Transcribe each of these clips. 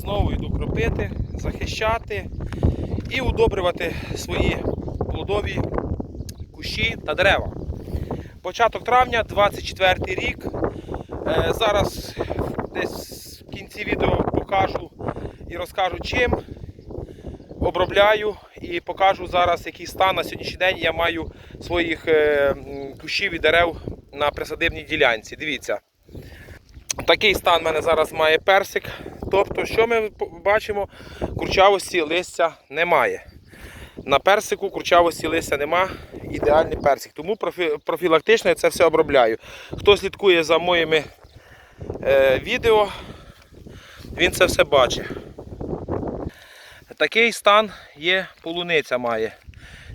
Знову йду кропити, захищати і удобрювати свої плодові кущі та дерева. Початок травня, 24 рік. Е, Зараз десь в кінці відео покажу і розкажу чим обробляю і покажу зараз, який стан на сьогоднішній день я маю своїх е, кущів і дерев на присадибній ділянці. Дивіться. Такий стан в мене зараз має персик. Тобто, що ми бачимо? Курчавості листя немає. На персику курчавості листя нема. Ідеальний персик. Тому профілактично я це все обробляю. Хто слідкує за моїми е, відео, він це все бачить. Такий стан є, полуниця має.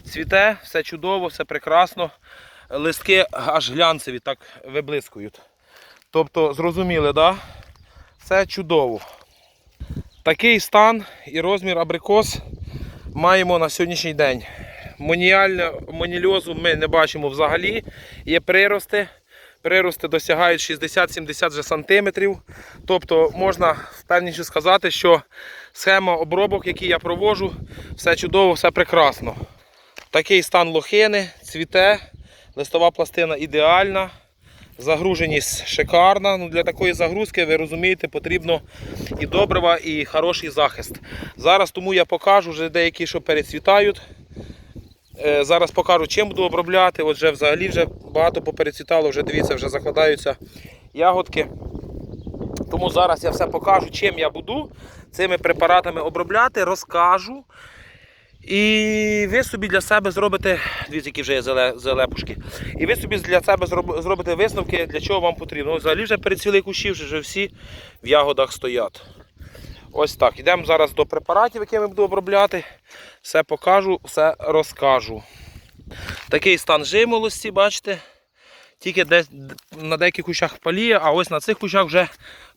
Цвіте, все чудово, все прекрасно. Листки аж глянцеві так виблискують. Тобто, зрозуміли, да? Все чудово. Такий стан і розмір абрикос маємо на сьогоднішній день. Монільозу ми не бачимо взагалі. Є прирости. Прирости досягають 60-70 вже сантиметрів. Тобто можна впевненіше сказати, що схема обробок, які я проводжу, все чудово, все прекрасно. Такий стан лохини, цвіте, листова пластина ідеальна. Загруженість шикарна. Ну, для такої загрузки, ви розумієте, потрібно і добрива, і хороший захист. Зараз тому я покажу вже деякі, що перецвітають. Е, Зараз покажу, чим буду обробляти. От вже взагалі вже багато поперецвітало, вже дивіться, вже закладаються ягодки. Тому зараз я все покажу, чим я буду цими препаратами обробляти, розкажу. І ви собі для себе зробите, дивіться, які вже є зелепушки. І ви собі для себе зробите висновки, для чого вам потрібно. Взагалі вже перецвіли кущі, вже, вже всі в ягодах стоять. Ось так. Йдемо зараз до препаратів, якими буду обробляти. Все покажу, все розкажу. Такий стан жимолості, бачите. Тільки десь на деяких кущах паліє, а ось на цих кущах вже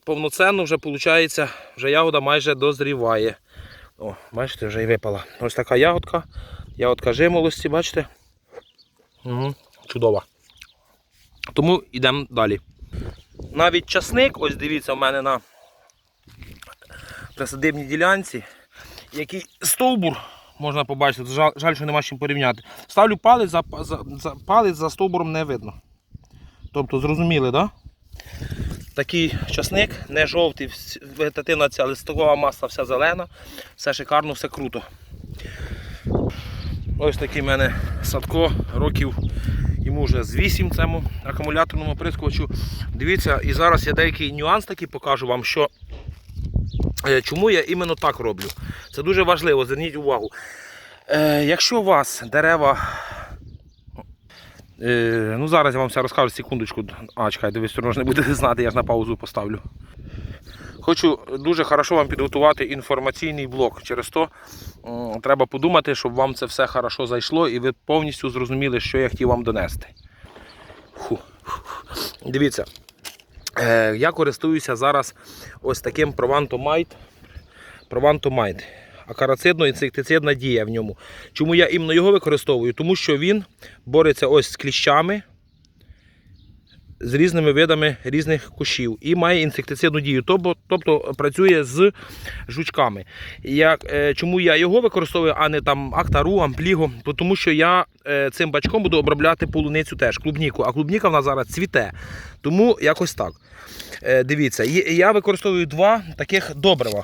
повноцінно вже виходить, вже ягода майже дозріває. О, бачите, вже і випала. Ось така ягодка. Ягодка жимолості, бачите? Угу, чудова. Тому йдемо далі. Навіть часник, ось дивіться, у мене на присадибній ділянці, який стовбур, можна побачити, жаль, жаль, що нема з чим порівняти. Ставлю палець, за, за, за, палець за стовбуром не видно. Тобто, зрозуміли, так? Да? Такий часник, не жовтий, вегетативна ця листова маса вся зелена, все шикарно, все круто. Ось такий в мене садко, років йому вже з 8 цьому акумуляторному прискочу. Дивіться, і зараз я деякий нюанс такий покажу вам, що е, чому я іменно так роблю. Це дуже важливо, зверніть увагу. Е, якщо у вас дерева Е, ну зараз я вам все розкажу секундочку. А, чекайте, ви все одно ж не будете знати, я ж на паузу поставлю. Хочу дуже хорошо вам підготувати інформаційний блок. Через то м, треба подумати, щоб вам це все хорошо зайшло і ви повністю зрозуміли, що я хотів вам донести. Фу. Дивіться, е, я користуюся зараз ось таким Провантомайт. Провантомайт. Акарацидно-інсектицидна дія в ньому. Чому я іменно його використовую? Тому що він бореться ось з кліщами, з різними видами різних кущів і має інсектицидну дію, тобто, тобто працює з жучками. Як, е, чому я його використовую, а не там Актару, Ампліго? Тому що я е, цим бачком буду обробляти полуницю теж, клубніку, а клубніка в нас зараз цвіте. Тому якось так. Е, дивіться, я використовую два таких добрива.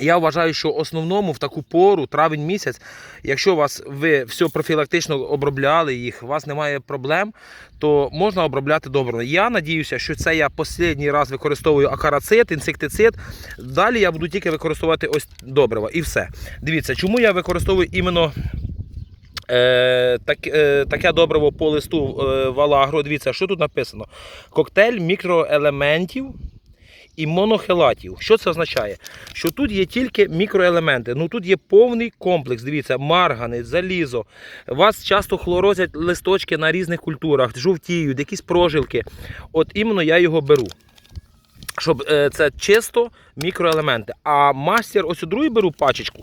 Я вважаю, що основному в таку пору, травень місяць, якщо вас ви все профілактично обробляли їх, у вас немає проблем, то можна обробляти добре. Я надіюся, що це я останній раз використовую акарацид, інсектицид. Далі я буду тільки використовувати ось добрива і все. Дивіться, чому я використовую іменно Е, так, е, таке добриво по листу е, Валагро. Дивіться, що тут написано? Коктейль мікроелементів і монохелатів. Що це означає? Що тут є тільки мікроелементи. Ну тут є повний комплекс. Дивіться, маргани, залізо. Вас часто хлорозять листочки на різних культурах, жовтіють, якісь прожилки. От іменно я його беру. Щоб е, це чисто мікроелементи. А мастер, ось у другу беру пачечку.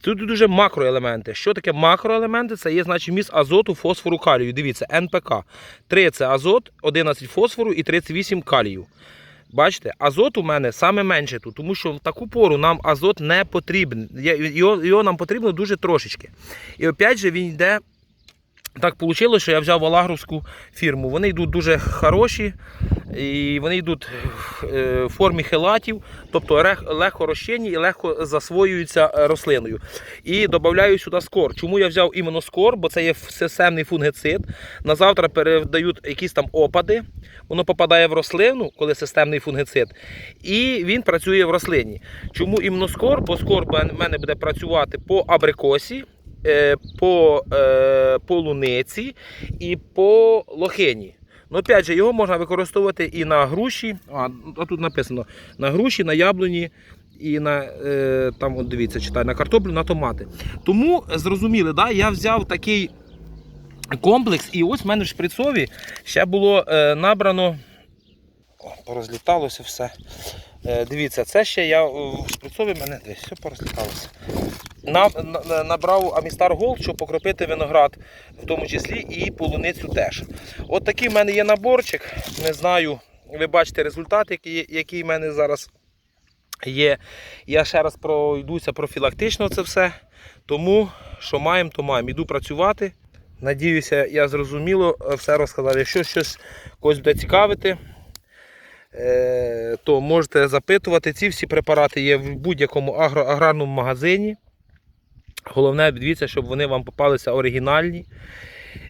Тут дуже макроелементи. Що таке макроелементи? Це є значить міст азоту, фосфору, калію. Дивіться, НПК. 3 це азот, 11 фосфору і 38 калію. Бачите, азот у мене саме менше тут, тому що в таку пору нам азот не потрібен. Його, його нам потрібно дуже трошечки. І опять же він йде. Так вийшло, що я взяв Алагровську фірму. Вони йдуть дуже хороші, і вони йдуть е, в формі хелатів, тобто легко розчинні і легко засвоюються е, рослиною. І додаю сюди скор. Чому я взяв іменно скор? Бо це є системний фунгицид. На завтра передають якісь там опади. Воно попадає в рослину, коли системний фунгицид, і він працює в рослині. Чому іменно скор? Бо скор в мене буде працювати по абрикосі, е, по, е, по луниці і по лохині. Ну, опять же, його можна використовувати і на груші. А, тут написано на груші, на яблуні і на е, там, от дивіться, читаю, на картоплю, на томати. Тому зрозуміли, да, я взяв такий комплекс, і ось в мене в шприцові ще було е, набрано. О, порозліталося все. Е, дивіться, це ще я е, в шприцові мене десь все порозліталося. На, на- набрав Амістар Голд, щоб покропити виноград, в тому числі і полуницю теж. От такий в мене є наборчик. Не знаю, ви бачите результат, який, який в мене зараз є. Я ще раз пройдуся профілактично це все. Тому що маємо, то маємо. Іду працювати. Надіюся, я зрозуміло е, все розказав. Якщо щось когось буде цікавити, е, то можете запитувати. Ці всі препарати є в будь-якому агро- аграрному магазині. Головне, дивіться, щоб вони вам попалися оригінальні.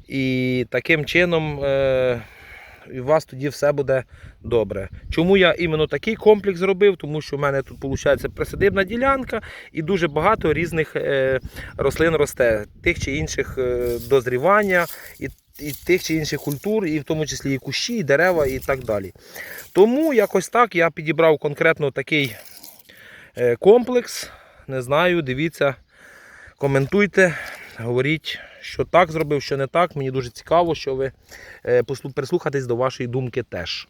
І таким чином е, у вас тоді все буде добре. Чому я іменно такий комплекс зробив? Тому що в мене тут виходить присадибна ділянка і дуже багато різних е, рослин росте, тих чи інших е, дозрівання, і, і тих чи інших культур, і в тому числі і кущі, і дерева, і так далі. Тому якось так я підібрав конкретно такий е, комплекс. Не знаю, дивіться, коментуйте, говоріть, що так зробив, що не так. Мені дуже цікаво, що ви прислухатись до вашої думки теж.